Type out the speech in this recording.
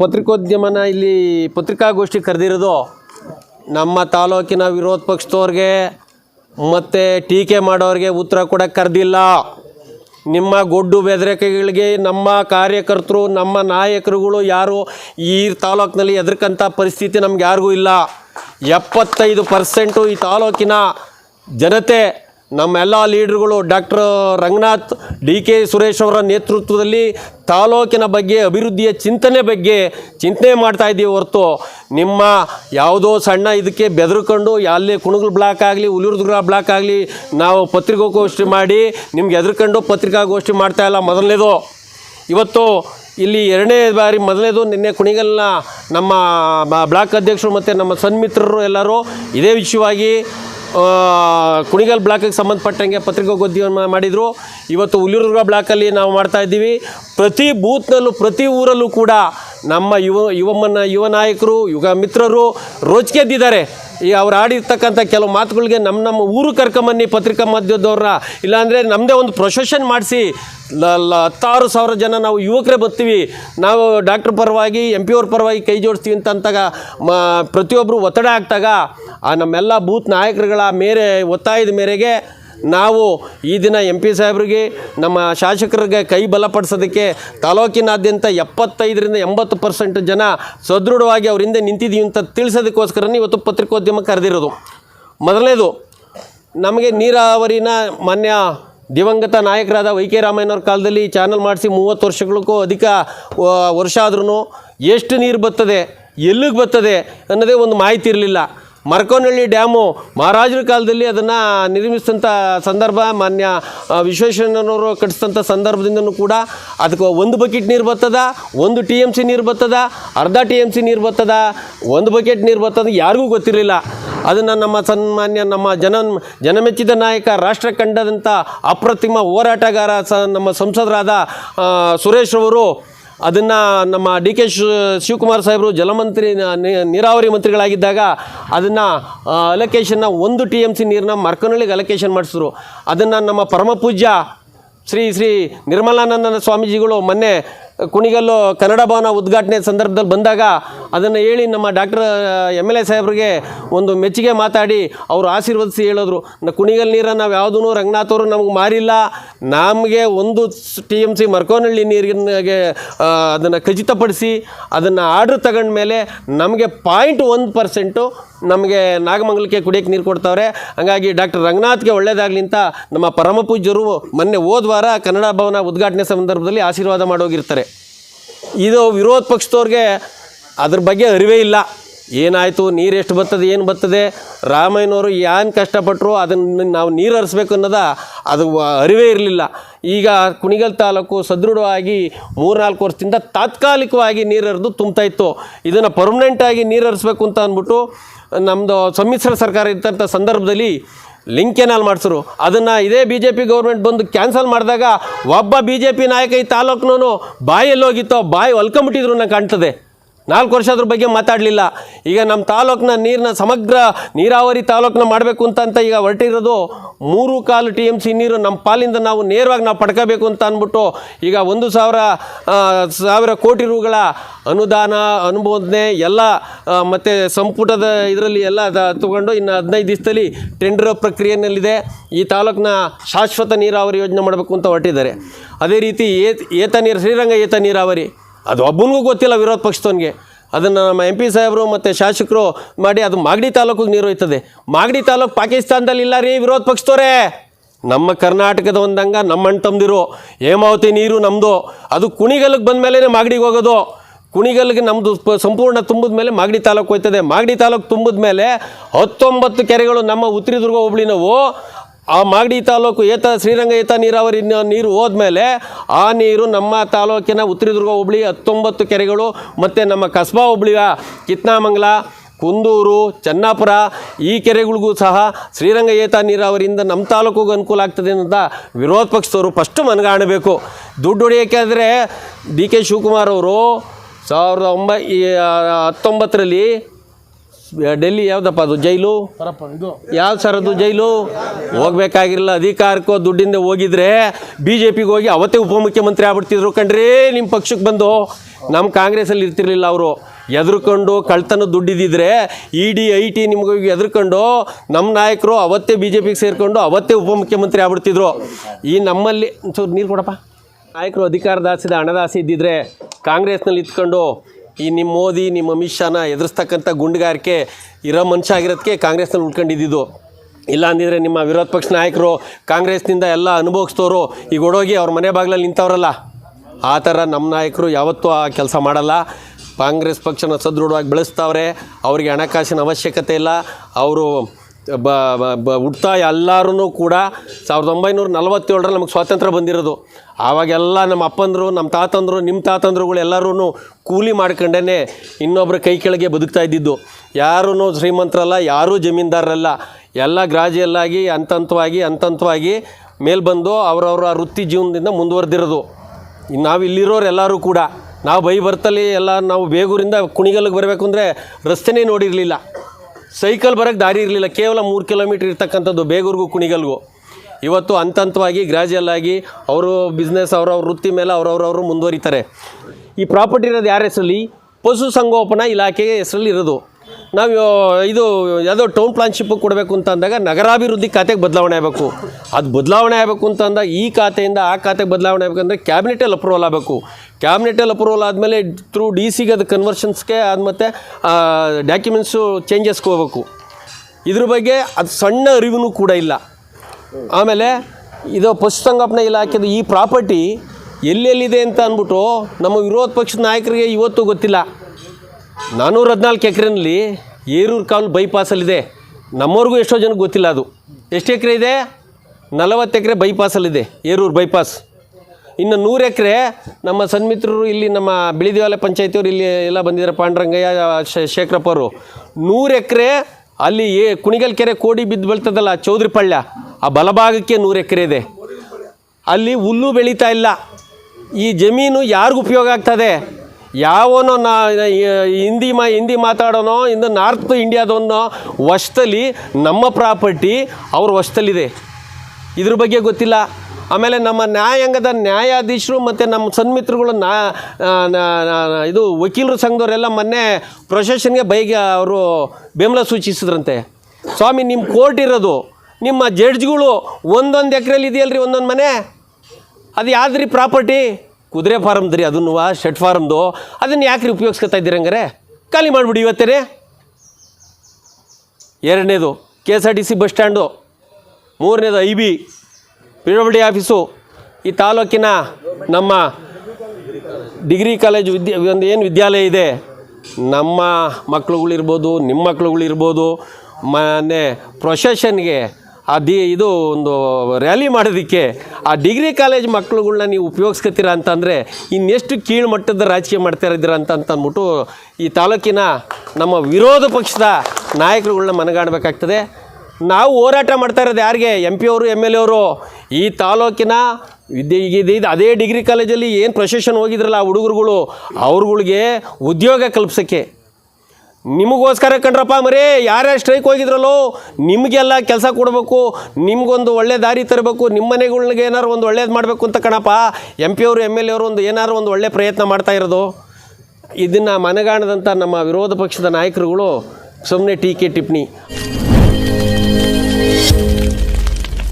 ಪತ್ರಿಕೋದ್ಯಮನ ಇಲ್ಲಿ ಪತ್ರಿಕಾಗೋಷ್ಠಿ ಕರೆದಿರೋದು ನಮ್ಮ ತಾಲೂಕಿನ ವಿರೋಧ ಪಕ್ಷದವ್ರಿಗೆ ಮತ್ತು ಟೀಕೆ ಮಾಡೋರಿಗೆ ಉತ್ತರ ಕೊಡೋಕ್ಕೆ ಕರೆದಿಲ್ಲ. ನಿಮ್ಮ ಗೊಡ್ಡು ಬೆದರಿಕೆಗಳಿಗೆ ನಮ್ಮ ಕಾರ್ಯಕರ್ತರು, ನಮ್ಮ ನಾಯಕರುಗಳು ಯಾರು ಈ ತಾಲೂಕಿನಲ್ಲಿ ಎದುರ್ಕಂಥ ಪರಿಸ್ಥಿತಿ ನಮ್ಗೆ ಯಾರಿಗೂ ಇಲ್ಲ. ಎಪ್ಪತ್ತೈದು ಪರ್ಸೆಂಟು ಈ ತಾಲೂಕಿನ ಜನತೆ ನಮ್ಮೆಲ್ಲ ಲೀಡರ್ಗಳು doctor Ranganath D K Suresh ಅವರ ನೇತೃತ್ವದಲ್ಲಿ ತಾಲೂಕಿನ ಬಗ್ಗೆ ಅಭಿವೃದ್ಧಿಯ ಚಿಂತನೆ ಬಗ್ಗೆ ಚಿಂತನೆ ಮಾಡ್ತಾ ಇದ್ದೀವಿ ಹೊರತು. ನಿಮ್ಮ ಯಾವುದೋ ಸಣ್ಣ ಇದಕ್ಕೆ ಬೆದರ್ಕೊಂಡು ಅಲ್ಲಿ ಕುಣಗಲ್ ಬ್ಲಾಕ್ ಆಗಲಿ ಉಲಿರ್ದುರ್ಗ ಬ್ಲಾಕ್ ಆಗಲಿ ನಾವು ಪತ್ರಿಕಾಗೋಷ್ಠಿ ಮಾಡಿ ನಿಮ್ಗೆ ಎದುರ್ಕೊಂಡು ಪತ್ರಿಕಾಗೋಷ್ಠಿ ಮಾಡ್ತಾ ಇಲ್ಲ ಮೊದಲನೇದು. ಇವತ್ತು ಇಲ್ಲಿ ಎರಡನೇ ಬಾರಿ ಮೊದಲನೇದು, ನಿನ್ನೆ ಕುಣಿಗಲ್ನ ನಮ್ಮ ಬ್ಲಾಕ್ ಅಧ್ಯಕ್ಷರು ಮತ್ತು ನಮ್ಮ ಸನ್ಮಿತ್ರರು ಎಲ್ಲರೂ ಇದೇ ವಿಷಯವಾಗಿ ಕುಣಿಗಲ್ ಬ್ಲಾಕಿಗೆ ಸಂಬಂಧಪಟ್ಟಂಗೆ ಪತ್ರಿಕಾಗೋದ್ಯಮ ಮಾಡಿದರು. ಇವತ್ತು ಹುಲಿರುಗ ಬ್ಲಾಕಲ್ಲಿ ನಾವು ಮಾಡ್ತಾ ಇದ್ದೀವಿ. ಪ್ರತಿ ಬೂತ್ನಲ್ಲೂ ಪ್ರತಿ ಊರಲ್ಲೂ ಕೂಡ ನಮ್ಮ ಯುವ ಯುವಮ್ಮನ ಯುವ ನಾಯಕರು, ಯುಗ ಮಿತ್ರರು ರೋಚಿಗೆದ್ದಿದ್ದಾರೆ ಈ ಅವ್ರು ಆಡಿರ್ತಕ್ಕಂಥ ಕೆಲವು ಮಾತುಗಳಿಗೆ ನಮ್ಮ ನಮ್ಮ ಊರು ಕರ್ಕೊಂಬನ್ನಿ ಪತ್ರಿಕಾ ಮಾಧ್ಯಮದವ್ರನ್ನ ಇಲ್ಲಾಂದರೆ ನಮ್ಮದೇ ಒಂದು ಪ್ರೊಸೆಷನ್ ಮಾಡಿಸಿ ಹತ್ತಾರು ಸಾವಿರ ಜನ ನಾವು ಯುವಕರೇ ಬರ್ತೀವಿ. ನಾವು ಡಾಕ್ಟ್ರ್ ಪರವಾಗಿ ಎಂ ಪಿ ಅವ್ರ ಪರವಾಗಿ ಕೈ ಜೋಡಿಸ್ತೀವಿ ಅಂತ ಅಂತಾಗ ಮ ಪ್ರತಿಯೊಬ್ಬರು ಒತ್ತಡ ಆಗ್ತಾಗ ಆ ನಮ್ಮೆಲ್ಲ ಬೂತ್ ನಾಯಕರುಗಳ ಮೇರೆ, ಒತ್ತಾಯದ ಮೇರೆಗೆ ನಾವು ಈ ದಿನ ಎಂ ಪಿ ಸಾಹೇಬ್ರಿಗೆ, ನಮ್ಮ ಶಾಸಕರಿಗೆ ಕೈ ಬಲಪಡಿಸೋದಕ್ಕೆ ತಾಲೂಕಿನಾದ್ಯಂತ ಎಪ್ಪತ್ತೈದರಿಂದ ಎಂಬತ್ತು ಪರ್ಸೆಂಟ್ ಜನ ಸದೃಢವಾಗಿ ಅವ್ರ ಹಿಂದೆ ನಿಂತಿದ್ದೀವಿ ಅಂತ ತಿಳಿಸೋದಕ್ಕೋಸ್ಕರನೇ ಇವತ್ತು ಪತ್ರಿಕೋದ್ಯಮ ಕರೆದಿರೋದು. ಮೊದಲನೇದು, ನಮಗೆ ನೀರಾವರಿನ ಮಾನ್ಯ ದಿವಂಗತ ನಾಯಕರಾದ ವೈ ಕೆ ರಾಮಯ್ಯನವ್ರ ಕಾಲದಲ್ಲಿ ಚಾನಲ್ ಮಾಡಿಸಿ ಮೂವತ್ತು ವರ್ಷಗಳಿಗೂ ಅಧಿಕ ವರ್ಷ ಆದ್ರೂ ಎಷ್ಟು ನೀರು ಬರ್ತದೆ, ಎಲ್ಲಿಗೆ ಬರ್ತದೆ ಅನ್ನೋದೇ ಒಂದು ಮಾಹಿತಿ ಇರಲಿಲ್ಲ. ಮರಕೋನಹಳ್ಳಿ ಡ್ಯಾಮು ಮಹಾರಾಜರ ಕಾಲದಲ್ಲಿ ಅದನ್ನು ನಿರ್ಮಿಸಿದಂಥ ಸಂದರ್ಭ, ಮಾನ್ಯ ವಿಶ್ವೇಶ್ವರನವರು ಕಟ್ಟಿಸಿದಂಥ ಸಂದರ್ಭದಿಂದನೂ ಕೂಡ ಅದಕ್ಕೆ ಒಂದು ಬಕೆಟ್ ನೀರು ಬರ್ತದ, ಒಂದು ಟಿ ಎಂ ಸಿ ನೀರು ಬರ್ತದ, ಅರ್ಧ ಟಿ ಎಂ ಸಿ ನೀರು ಬರ್ತದ, ಒಂದು ಬಕೆಟ್ ನೀರು ಬರ್ತದ ಯಾರಿಗೂ ಗೊತ್ತಿರಲಿಲ್ಲ. ಅದನ್ನು ನಮ್ಮ ಸನ್ಮಾನ್ಯ, ನಮ್ಮ ಜನ, ಜನಮೆಚ್ಚಿದ ನಾಯಕ, ರಾಷ್ಟ್ರ ಕಂಡದಂಥ ಅಪ್ರತಿಮ ಹೋರಾಟಗಾರ ಸ, ನಮ್ಮ ಸಂಸದರಾದ ಸುರೇಶ್ ಅವರು ಅದನ್ನು ನಮ್ಮ ಡಿ ಕೆ ಶಿವಕುಮಾರ್ ಸಾಹೇಬರು ಜಲಮಂತ್ರಿ ನೀರಾವರಿ ಮಂತ್ರಿಗಳಾಗಿದ್ದಾಗ ಅದನ್ನು ಅಲೋಕೇಶನ್ನ ಒಂದು ಟಿ ಎಂ ಸಿ ನೀರನ್ನ ಮರ್ಕನಹಳ್ಳಿಗೆ ಅಲೋಕೇಶನ್ ಮಾಡಿಸಿದ್ರು. ಅದನ್ನು ನಮ್ಮ ಪರಮ ಪೂಜ್ಯ ಶ್ರೀ ಶ್ರೀ ನಿರ್ಮಲಾನಂದನ ಸ್ವಾಮೀಜಿಗಳು ಮೊನ್ನೆ ಕುಣಿಗಲ್ಲು ಕನ್ನಡ ಭವನ ಉದ್ಘಾಟನೆ ಸಂದರ್ಭದಲ್ಲಿ ಬಂದಾಗ ಅದನ್ನು ಹೇಳಿ ನಮ್ಮ ಡಾಕ್ಟರ್ ಎಂ ಎಲ್ ಎ ಸಾಹೇಬ್ರಿಗೆ ಒಂದು ಮೆಚ್ಚುಗೆ ಮಾತಾಡಿ ಅವರು ಆಶೀರ್ವದಿಸಿ ಹೇಳಿದ್ರು. ಕುಣಿಗಲ್ ನೀರನ್ನು ನಾವು ಯಾವುದೂ ರಂಗನಾಥ್ ಅವರು ನಮಗೆ ಮಾರಿಲ್ಲ. ನಮಗೆ ಒಂದು ಟಿ ಎಂ ಸಿ ಮರ್ಕೋನಹಳ್ಳಿ ನೀರಿಗೆ ಅದನ್ನು ಖಚಿತಪಡಿಸಿ ಅದನ್ನು ಆರ್ಡ್ರ್ ತಗೊಂಡ ಮೇಲೆ ನಮಗೆ ಪಾಯಿಂಟ್ ಒಂದು ಪರ್ಸೆಂಟು ನಮಗೆ ನಾಗಮಂಗಲಕ್ಕೆ ಕುಡಿಯೋಕ್ಕೆ ನೀರು ಕೊಡ್ತಾವ್ರೆ. ಹಾಗಾಗಿ ಡಾಕ್ಟರ್ ರಂಗನಾಥ್ಗೆ ಒಳ್ಳೇದಾಗಲಿ ಅಂತ ನಮ್ಮ ಪರಮ ಪೂಜ್ಯರು ಮೊನ್ನೆ ಹೋದ್ವಾರ ಕನ್ನಡ ಭವನ ಉದ್ಘಾಟನೆ ಸಂದರ್ಭದಲ್ಲಿ ಆಶೀರ್ವಾದ ಮಾಡೋಗಿರ್ತಾರೆ ಇದು ವಿರೋಧ ಪಕ್ಷದವ್ರಿಗೆ ಅದ್ರ ಬಗ್ಗೆ ಅರಿವೇ ಇಲ್ಲ. ಏನಾಯಿತು? ನೀರು ಎಷ್ಟು ಬರ್ತದೆ ಏನು ಬರ್ತದೆ ರಾಮಯ್ಯನವರು ಏನು ಕಷ್ಟಪಟ್ಟರು ಅದನ್ನು ನಾವು ನೀರು ಹರಿಸ್ಬೇಕು ಅನ್ನೋದ ಅದು ಅರಿವೇ ಇರಲಿಲ್ಲ. ಈಗ ಕುಣಿಗಲ್ ತಾಲೂಕು ಸದೃಢವಾಗಿ ಮೂರ್ನಾಲ್ಕು ವರ್ಷದಿಂದ ತಾತ್ಕಾಲಿಕವಾಗಿ ನೀರು ಹರಿದು ತುಂಬ್ತಾ ಇತ್ತು. ಇದನ್ನು ಪರ್ಮನೆಂಟಾಗಿ ನೀರು ಹರಿಸ್ಬೇಕು ಅಂತ ಅಂದ್ಬಿಟ್ಟು ನಮ್ಮದು ಸಮ್ಮಿಶ್ರ ಸರ್ಕಾರ ಇದ್ದಂಥ ಸಂದರ್ಭದಲ್ಲಿ ಲಿಂಕ್ ಕೆನಾಲ್ ಮಾಡಿಸ್ರು? ಅದನ್ನು ಇದೇ ಬಿ ಜೆ ಪಿ ಗೌರ್ಮೆಂಟ್ ಬಂದು ಕ್ಯಾನ್ಸಲ್ ಮಾಡಿದಾಗ ಒಬ್ಬ ಬಿ ಜೆ ಪಿ ನಾಯಕ ಈ ತಾಲೂಕ್ನೂ ಬಾಯಲ್ಲಿ ಹೋಗಿತ್ತೋ ಬಾಯಿ ಹೊಲ್ಕೊಂಬಿಟ್ಟಿದ್ರು ನಂಗೆ ಕಾಣ್ತದೆ. ನಾಲ್ಕು ವರ್ಷ ಅದ್ರ ಬಗ್ಗೆ ಮಾತಾಡಲಿಲ್ಲ. ಈಗ ನಮ್ಮ ತಾಲೂಕಿನ ನೀರನ್ನ ಸಮಗ್ರ ನೀರಾವರಿ ತಾಲೂಕನ್ನ ಮಾಡಬೇಕು ಅಂತ ಈಗ ಹೊರಟಿರೋದು ಮೂರು ಕಾಲು ಟಿ ಎಂ ಸಿ ನೀರು ನಮ್ಮ ಪಾಲಿಂದ ನಾವು ನೇರವಾಗಿ ನಾವು ಪಡ್ಕೋಬೇಕು ಅಂತ ಅಂದ್ಬಿಟ್ಟು ಈಗ ಒಂದು ಸಾವಿರ ಸಾವಿರ ಕೋಟಿ ರೂಗಳ ಅನುದಾನ, ಅನುಮೋದನೆ ಎಲ್ಲ ಮತ್ತು ಸಂಪುಟದ ಇದರಲ್ಲಿ ಎಲ್ಲ ತಗೊಂಡು ಇನ್ನು ಹದಿನೈದು ದಿವಸದಲ್ಲಿ ಟೆಂಡರ್ ಪ್ರಕ್ರಿಯೆಯಲ್ಲಿದೆ. ಈ ತಾಲೂಕಿನ ಶಾಶ್ವತ ನೀರಾವರಿ ಯೋಜನೆ ಮಾಡಬೇಕು ಅಂತ ಹೊರಟಿದ್ದಾರೆ. ಅದೇ ರೀತಿ ಏತ ಏತ ನೀರು ಶ್ರೀರಂಗ ಏತ ನೀರಾವರಿ. ಅದು ಒಬ್ಬನಿಗೂ ಗೊತ್ತಿಲ್ಲ ವಿರೋಧ ಪಕ್ಷದವನಿಗೆ. ಅದನ್ನು ನಮ್ಮ ಎಂ ಪಿ ಸಾಹೇಬರು ಮತ್ತು ಶಾಸಕರು ಮಾಡಿ ಅದು ಮಾಗಡಿ ತಾಲೂಕಿಗೆ ನೀರು ಹೋಯ್ತದೆ. ಮಾಗಡಿ ತಾಲೂಕು ಪಾಕಿಸ್ತಾನದಲ್ಲಿ ಇಲ್ಲ ರೀ ವಿರೋಧ ಪಕ್ಷದವರೇ. ನಮ್ಮ ಕರ್ನಾಟಕದ ಒಂದಂಗ ನಮ್ಮ ಅಣ್ಣ ಹೇಮಾವತಿ ನೀರು ನಮ್ಮದು ಅದು ಕುಣಿಗಲ್ಗೆ ಬಂದ ಮೇಲೆ ಮಾಗಡಿಗೆ ಹೋಗೋದು. ಕುಣಿಗಲ್ಗೆ ನಮ್ಮದು ಸಂಪೂರ್ಣ ತುಂಬಿದ ಮೇಲೆ ಮಾಗಡಿ ತಾಲೂಕು ಹೋಯ್ತದೆ. ಮಾಗಡಿ ತಾಲೂಕು ತುಂಬಿದ ಮೇಲೆ ಹತ್ತೊಂಬತ್ತು ಕೆರೆಗಳು ನಮ್ಮ ಉತ್ತರದುರ್ಗ ಹೋಬಳಿನವು ಆ ಮಾಗಡಿ ತಾಲೂಕು ಏತ, ಶ್ರೀರಂಗ ಏತ ನೀರಾವರಿ ನೀರು ಹೋದ್ಮೇಲೆ ಆ ನೀರು ನಮ್ಮ ತಾಲೂಕಿನ ಉತ್ತರದುರ್ಗ ಹುಬ್ಳಿ ಹತ್ತೊಂಬತ್ತು ಕೆರೆಗಳು ಮತ್ತು ನಮ್ಮ ಕಸ್ಬಾ ಹೋಬಳಿಯ ಕಿತ್ನಾಮಂಗಲ, ಕುಂದೂರು, ಚನ್ನಾಪುರ ಈ ಕೆರೆಗಳಿಗೂ ಸಹ ಶ್ರೀರಂಗ ಏತ ನೀರಾವರಿಯಿಂದ ನಮ್ಮ ತಾಲೂಕಿಗೆ ಅನುಕೂಲ ಆಗ್ತದೆ ಅಂತ ವಿರೋಧ ಪಕ್ಷದವರು ಫಸ್ಟು ಮನಗಾಣಬೇಕು. ದುಡ್ಡು ಹೊಡೆಯೋಕೆ ಆದರೆ ಡಿ ಕೆ ಶಿವಕುಮಾರ್ ಅವರು ಸಾವಿರದ ಒಂಬೈ ಹತ್ತೊಂಬತ್ತರಲ್ಲಿ ಡೆಲ್ಲಿ ಯಾವುದಪ್ಪ ಅದು ಜೈಲು? ಯಾವ ಯಾವ್ದು ಸರ್ ಅದು ಜೈಲು? ಹೋಗ್ಬೇಕಾಗಿರಲಿಲ್ಲ ಅಧಿಕಾರಕ್ಕೋ ದುಡ್ಡಿಂದ ಹೋಗಿದ್ರೆ ಬಿ ಜೆ ಪಿಗೆ ಹೋಗಿ ಅವತ್ತೇ ಉಪಮುಖ್ಯಮಂತ್ರಿ ಆಗ್ಬಿಡ್ತಿದ್ರು ಕಣ್ರಿ ನಿಮ್ಮ ಪಕ್ಷಕ್ಕೆ ಬಂದು. ನಮ್ಮ ಕಾಂಗ್ರೆಸ್ಸಲ್ಲಿ ಇರ್ತಿರ್ಲಿಲ್ಲ ಅವರು. ಎದುರ್ಕೊಂಡು ಕಳ್ತನ ದುಡ್ಡಿದ್ದಿದ್ರೆ ಇ ಡಿ ಐ ಟಿ ನಿಮ್ಗೆ ಎದುರ್ಕೊಂಡು ನಮ್ಮ ನಾಯಕರು ಅವತ್ತೇ ಬಿ ಜೆ ಪಿಗೆ ಸೇರಿಕೊಂಡು ಅವತ್ತೇ ಉಪಮುಖ್ಯಮಂತ್ರಿ ಆಗ್ಬಿಡ್ತಿದ್ರು. ಈ ನಮ್ಮಲ್ಲಿ ಒಂಚೂರು ನೀರು ಕೊಡಪ್ಪ. ನಾಯಕರು ಅಧಿಕಾರದಾಸಿದ ಹಣದಾಸೆ ಇದ್ದಿದ್ರೆ ಕಾಂಗ್ರೆಸ್ನಲ್ಲಿ ಇತ್ಕೊಂಡು ಈ ನಿಮ್ಮ ಮೋದಿ, ನಿಮ್ಮ ಅಮಿತ್ ಶಾನ ಎದುರಿಸ್ತಕ್ಕಂಥ ಗುಂಡುಗಾರಿಕೆ ಇರೋ ಮನುಷ್ಯ ಆಗಿರೋದಕ್ಕೆ ಕಾಂಗ್ರೆಸ್ನಲ್ಲಿ ಉಳ್ಕೊಂಡಿದ್ದು ಇಲ್ಲ ಅಂದಿದ್ರೆ ನಿಮ್ಮ ವಿರೋಧ ಪಕ್ಷ ನಾಯಕರು ಕಾಂಗ್ರೆಸ್ನಿಂದ ಎಲ್ಲ ಅನುಭವಿಸ್ತೋರು ಈಗ ಓಡೋಗಿ ಅವ್ರ ಮನೆ ಬಾಗಿಲಲ್ಲಿ ನಿಂತವ್ರಲ್ಲ. ಆ ಥರ ನಮ್ಮ ನಾಯಕರು ಯಾವತ್ತೂ ಆ ಕೆಲಸ ಮಾಡಲ್ಲ. ಕಾಂಗ್ರೆಸ್ ಪಕ್ಷನ ಸದೃಢವಾಗಿ ಬೆಳೆಸ್ತಾವ್ರೆ. ಅವರಿಗೆ ಹಣಕಾಸಿನ ಅವಶ್ಯಕತೆ ಇಲ್ಲ. ಅವರು ಬ, ಬ- ಹುಡ್ತಾ ಎಲ್ಲರೂ ಕೂಡ ಸಾವಿರದ ಒಂಬೈನೂರ ನಲವತ್ತೇಳರಲ್ಲಿ ನಮಗೆ ಸ್ವಾತಂತ್ರ್ಯ ಬಂದಿರೋದು. ಆವಾಗೆಲ್ಲ ನಮ್ಮ ಅಪ್ಪಂದರು, ನಮ್ಮ ತಾತಂದರು ನಿಮ್ಮ ತಾತಂದ್ರುಗಳು ಎಲ್ಲರೂ ಕೂಲಿ ಮಾಡ್ಕೊಂಡೇ ಇನ್ನೊಬ್ಬರ ಕೈ ಕೆಳಗೆ ಬದುಕ್ತಾ ಇದ್ದಿದ್ದು. ಯಾರೂ ಶ್ರೀಮಂತರಲ್ಲ, ಯಾರೂ ಜಮೀನ್ದಾರರಲ್ಲ. ಎಲ್ಲ ಗ್ರಾಜಿಯಲ್ಲಾಗಿ ಹಂತಂತವಾಗಿ ಹಂತಂತವಾಗಿ ಮೇಲೆ ಬಂದು ಅವರವರ ವೃತ್ತಿ ಜೀವನದಿಂದ ಮುಂದುವರೆದಿರೋದು. ನಾವು ಇಲ್ಲಿರೋರು ಎಲ್ಲರೂ ಕೂಡ, ನಾವು ಬೈ ಬರ್ತಲ್ಲಿ ಎಲ್ಲ ನಾವು ಬೇಗೂರಿಂದ ಕುಣಿಗಲ್ಗೆ ಬರಬೇಕು ಅಂದರೆ ರಸ್ತೆನೇ ನೋಡಿರಲಿಲ್ಲ. ಸೈಕಲ್ ಬರೋಕ್ಕೆ ದಾರಿ ಇರಲಿಲ್ಲ. ಕೇವಲ ಮೂರು ಕಿಲೋಮೀಟ್ರ್ ಇರ್ತಕ್ಕಂಥದ್ದು ಬೇಗೂರಿಗೂ, ಕುಣಿಗಲ್ಗೂ. ಇವತ್ತು ಹಂತ ಹಂತವಾಗಿ ಗ್ರಾಜುಯಲ್ ಆಗಿ ಅವರು ಬಿಸ್ನೆಸ್ ಅವ್ರವ್ರ ವೃತ್ತಿ ಮೇಲೆ ಅವ್ರವ್ರವರು ಮುಂದುವರಿತಾರೆ. ಈ ಪ್ರಾಪರ್ಟಿ ಇರೋದು ಯಾರ ಹೆಸರಲ್ಲಿ? ಪಶುಸಂಗೋಪನಾ ಇಲಾಖೆಗೆ ಹೆಸರಲ್ಲಿ ಇರೋದು. ನಾವು ಇದು ಯಾವುದೋ ಟೌನ್ ಪ್ಲಾನ್ಶಿಪ್ ಕೊಡಬೇಕು ಅಂತ ಅಂದಾಗ ನಗರಾಭಿವೃದ್ಧಿ ಖಾತೆಗೆ ಬದಲಾವಣೆ ಆಗಬೇಕು. ಅದು ಬದಲಾವಣೆ ಆಗಬೇಕು ಅಂತ ಅಂದಾಗ ಈ ಖಾತೆಯಿಂದ ಆ ಖಾತೆಗೆ ಬದಲಾವಣೆ ಆಗಬೇಕಂದ್ರೆ ಕ್ಯಾಬಿನೆಟಲ್ಲಿ ಅಪ್ರೂವಲ್ ಆಗಬೇಕು. ಕ್ಯಾಬಿನೆಟಲ್ಲಿ ಅಪ್ರೂವಲ್ ಆದಮೇಲೆ ಥ್ರೂ ಡಿ ಸಿಗೆ ಅದು ಕನ್ವರ್ಷನ್ಸ್ಗೆ ಅದು ಮತ್ತು ಡಾಕ್ಯುಮೆಂಟ್ಸು ಚೇಂಜಸ್ಗೆ ಹೋಗ್ಬೇಕು. ಇದ್ರ ಬಗ್ಗೆ ಅದು ಸಣ್ಣ ಅರಿವು ಕೂಡ ಇಲ್ಲ. ಆಮೇಲೆ ಇದು ಪಶುಸಂಗೋಪನಾ ಇಲಾಖೆದು ಈ ಪ್ರಾಪರ್ಟಿ ಎಲ್ಲೆಲ್ಲಿದೆ ಅಂತ ಅಂದ್ಬಿಟ್ಟು ನಮ್ಮ ವಿರೋಧ ಪಕ್ಷದ ನಾಯಕರಿಗೆ ಇವತ್ತು ಗೊತ್ತಿಲ್ಲ. ನಾನ್ನೂರ ಹದಿನಾಲ್ಕು ಎಕರೆನಲ್ಲಿ ಏರೂರು ಕಾಲು ಬೈಪಾಸಲ್ಲಿದೆ ನಮ್ಮವ್ರಿಗೂ ಎಷ್ಟೋ ಜನಕ್ಕೆ ಗೊತ್ತಿಲ್ಲ ಅದು. ಎಷ್ಟು ಎಕರೆ ಇದೆ? ನಲವತ್ತು ಎಕರೆ ಬೈಪಾಸಲ್ಲಿದೆ ಏರೂರು ಬೈಪಾಸ್ ಇನ್ನು ನೂರು ಎಕರೆ ನಮ್ಮ ಸನ್ಮಿತ್ರರು ಇಲ್ಲಿ ನಮ್ಮ ಬಿಳಿದಿವಾಲೆ ಪಂಚಾಯತಿಯವರು ಇಲ್ಲಿ ಎಲ್ಲ ಬಂದಿದ್ದಾರೆ, ಪಾಂಡ್ರಂಗಯ್ಯ ಶೇಖರಪ್ಪ ಅವರು ನೂರು ಎಕರೆ ಅಲ್ಲಿ ಏ ಕುಣಿಗಲ್ ಕೆರೆ ಕೋಡಿ ಬಿದ್ದು ಬೀಳ್ತದಲ್ಲ ಚೌಧರಿ ಪಳ್ಳ, ಆ ಬಲಭಾಗಕ್ಕೆ ನೂರು ಎಕರೆ ಇದೆ. ಅಲ್ಲಿ ಹುಲ್ಲು ಬೆಳೀತಾ ಇಲ್ಲ. ಈ ಜಮೀನು ಯಾರಿಗೂ ಉಪಯೋಗ ಆಗ್ತದೆ? ಯಾವನೋ ನಾ ಹಿಂದಿ ಮಾ ಹಿಂದಿ ಮಾತಾಡೋನೋ ಇಂದು ನಾರ್ತ್ ಇಂಡಿಯಾದವನೋ ವಶದಲ್ಲಿ ನಮ್ಮ ಪ್ರಾಪರ್ಟಿ ಅವ್ರ ವಶದಲ್ಲಿದೆ. ಇದ್ರ ಬಗ್ಗೆ ಗೊತ್ತಿಲ್ಲ. ಆಮೇಲೆ ನಮ್ಮ ನ್ಯಾಯಾಂಗದ ನ್ಯಾಯಾಧೀಶರು ಮತ್ತು ನಮ್ಮ ಸನ್ಮಿತ್ರಗಳು ನಾ ಇದು ವಕೀಲರ ಸಂಘದವರೆಲ್ಲ ಮೊನ್ನೆ ಪ್ರೊಸೆಷನ್ಗೆ ಬೈಗೆ ಅವರು ಬೆಂಬಲ ಸೂಚಿಸಿದ್ರಂತೆ. ಸ್ವಾಮಿ, ನಿಮ್ಮ ಕೋರ್ಟ್ ಇರೋದು, ನಿಮ್ಮ ಜಡ್ಜ್ಗಳು ಒಂದೊಂದು ಎಕರೆಲಿ ಇದೆಯಲ್ರಿ ಒಂದೊಂದು ಮನೆ? ಅದು ಯಾವ್ದ್ರಿ ಪ್ರಾಪರ್ಟಿ? ಕುದುರೆ ಫಾರಮ್ದು ರೀ ಅದನ್ನು ಶೆಡ್ ಫಾರಮ್ದು ಅದನ್ನು ಯಾಕ್ರಿ ಉಪಯೋಗಿಸ್ಕೊತಾ ಇದ್ದೀರಿ ಹಂಗಾರೆ? ಖಾಲಿ ಮಾಡಿಬಿಡಿ ಇವತ್ತೇ ಎರಡನೇದು, K S R T C bus stand. ಮೂರನೇದು, I B. P W D office ಈ ತಾಲೂಕಿನ ನಮ್ಮ ಡಿಗ್ರಿ ಕಾಲೇಜು ವಿದ್ಯಾ, ಒಂದು ಏನು ವಿದ್ಯಾಲಯ ಇದೆ, ನಮ್ಮ ಮಕ್ಳುಗಳಿರ್ಬೋದು, ನಿಮ್ಮ ಮಕ್ಳುಗಳಿರ್ಬೋದು ಮೊನ್ನೆ ಪ್ರೊಸೆಷನ್ಗೆ ದಿ, ಇದು ಒಂದು ರ್ಯಾಲಿ ಮಾಡೋದಕ್ಕೆ ಆ ಡಿಗ್ರಿ ಕಾಲೇಜ್ ಮಕ್ಕಳುಗಳನ್ನ ನೀವು ಉಪಯೋಗಿಸ್ಕೊತೀರ ಅಂತಂದರೆ ಇನ್ನೆಷ್ಟು ಕೀಳು ಮಟ್ಟದ ರಾಜಕೀಯ ಮಾಡ್ತಾ ಇದ್ದೀರ ಅಂತ ಅಂತ ಅಂದ್ಬಿಟ್ಟು ಈ ತಾಲೂಕಿನ ನಮ್ಮ ವಿರೋಧ ಪಕ್ಷದ ನಾಯಕರುಗಳನ್ನ ಮನಗಾಣಬೇಕಾಗ್ತದೆ. ನಾವು ಹೋರಾಟ ಮಾಡ್ತಾ ಇರೋದು ಯಾರಿಗೆ? ಎಂ ಪಿ ಅವರು ಎಂ ಎಲ್ ಎ ಅವರು? ಈ ತಾಲೂಕಿನ ಇದು ಅದೇ ಡಿಗ್ರಿ ಕಾಲೇಜಲ್ಲಿ ಏನು ಪ್ರೊಸೆಷನ್ ಹೋಗಿದ್ರಲ್ಲ ಆ ಹುಡುಗರುಗಳು, ಅವ್ರುಗಳಿಗೆ ಉದ್ಯೋಗ ಕಲ್ಪಿಸೋಕ್ಕೆ. ನಿಮಗೋಸ್ಕರ ಕಣ್ರಪ್ಪ ಮರೇ, ಯಾರ್ಯಾರು ಸ್ಟ್ರೈಕ್ ಹೋಗಿದ್ರಲ್ಲೋ, ನಿಮಗೆಲ್ಲ ಕೆಲಸ ಕೊಡಬೇಕು, ನಿಮಗೊಂದು ಒಳ್ಳೆ ದಾರಿ ತರಬೇಕು ನಿಮ್ಮ ಮನೆಗಳಿಗೆ ಏನಾರು ಒಂದು ಒಳ್ಳೇದು ಮಾಡಬೇಕು ಅಂತ ಕಣಪ್ಪ ಎಂ ಪಿ ಅವರು ಎಂ ಎಲ್ ಎ ಅವರು ಒಂದು ಏನಾದ್ರು ಒಂದು ಒಳ್ಳೆ ಪ್ರಯತ್ನ ಮಾಡ್ತಾ ಇರೋದು. ಇದನ್ನು ಮನಗಾಣದಂಥ ನಮ್ಮ ವಿರೋಧ ಪಕ್ಷದ ನಾಯಕರುಗಳು ಸುಮ್ಮನೆ ಟೀಕೆ ಟಿಪ್ಪಣಿ.